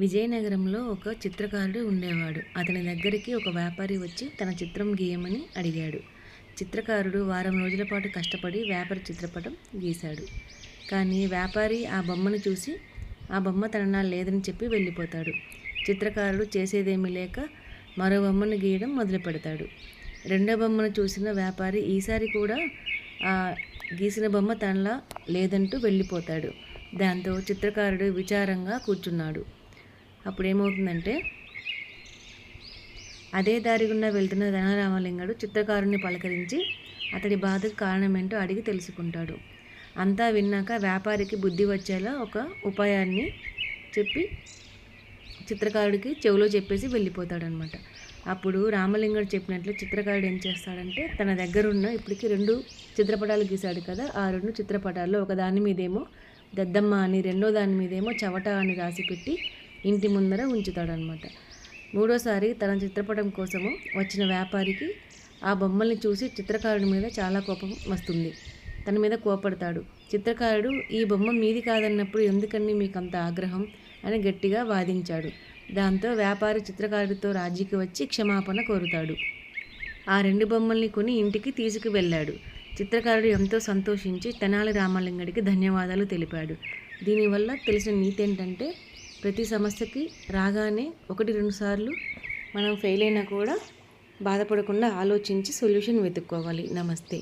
విజయనగరంలో ఒక చిత్రకారుడు ఉండేవాడు. అతని దగ్గరికి ఒక వ్యాపారి వచ్చి తన చిత్రం గీయమని అడిగాడు. చిత్రకారుడు వారం రోజుల పాటు కష్టపడి వ్యాపారి చిత్రపటం గీశాడు. కానీ వ్యాపారి ఆ బొమ్మను చూసి ఆ బొమ్మ తన లేదని చెప్పి వెళ్ళిపోతాడు. చిత్రకారుడు చేసేదేమీ లేక మరో బొమ్మను గీయడం మొదలు పెడతాడు రెండో బొమ్మను చూసిన వ్యాపారి ఈసారి కూడా ఆ గీసిన బొమ్మ తనలా లేదంటూ వెళ్ళిపోతాడు. దాంతో చిత్రకారుడు విచారంగా కూర్చున్నాడు. అప్పుడు ఏమవుతుందంటే అదే దారి గుండా వెళ్తున్న ధనరామలింగడు చిత్రకారుణ్ణి పలకరించి అతడి బాధకు కారణమేంటో అడిగి తెలుసుకుంటాడు. అంతా విన్నాక వ్యాపారికి బుద్ధి వచ్చేలా ఒక ఉపాయాన్ని చెప్పి చిత్రకారుడికి చెవిలో చెప్పేసి వెళ్ళిపోతాడనమాట. అప్పుడు రామలింగడు చెప్పినట్లు చిత్రకారుడు ఏం చేస్తాడంటే తన దగ్గర ఉన్న ఇప్పటికి రెండు చిత్రపటాలు గీశాడు కదా ఆ రెండు చిత్రపటాల్లో ఒక దాని మీదేమో దద్దమ్మ అని రెండో దాని మీదేమో చవట అని రాసి పెట్టి ఇంటి ముందర ఉంచుతాడనమాట మూడోసారి తన చిత్రపటం కోసము వచ్చిన వ్యాపారికి ఆ బొమ్మల్ని చూసి చిత్రకారుడి మీద చాలా కోపం వస్తుంది. తన మీద కోపడతాడు. చిత్రకారుడు ఈ బొమ్మ మీది కాదన్నప్పుడు ఎందుకని మీకు అంత ఆగ్రహం? అని గట్టిగా వాదించాడు. దాంతో వ్యాపారి చిత్రకారుడితో రాజీకి వచ్చి క్షమాపణ కోరుతాడు. ఆ రెండు బొమ్మల్ని కొని ఇంటికి తీసుకువెళ్ళాడు. చిత్రకారుడు ఎంతో సంతోషించి తెనాలి రామలింగడికి ధన్యవాదాలు తెలిపాడు. దీనివల్ల తెలిసిన నీతి ఏంటంటే ప్రతి సమస్యకి రాగానే ఒకటి రెండు సార్లు మనం ఫెయిల్ అయినా కూడా బాధపడకుండా ఆలోచించి సొల్యూషన్ వెతుక్కోవాలి. నమస్తే.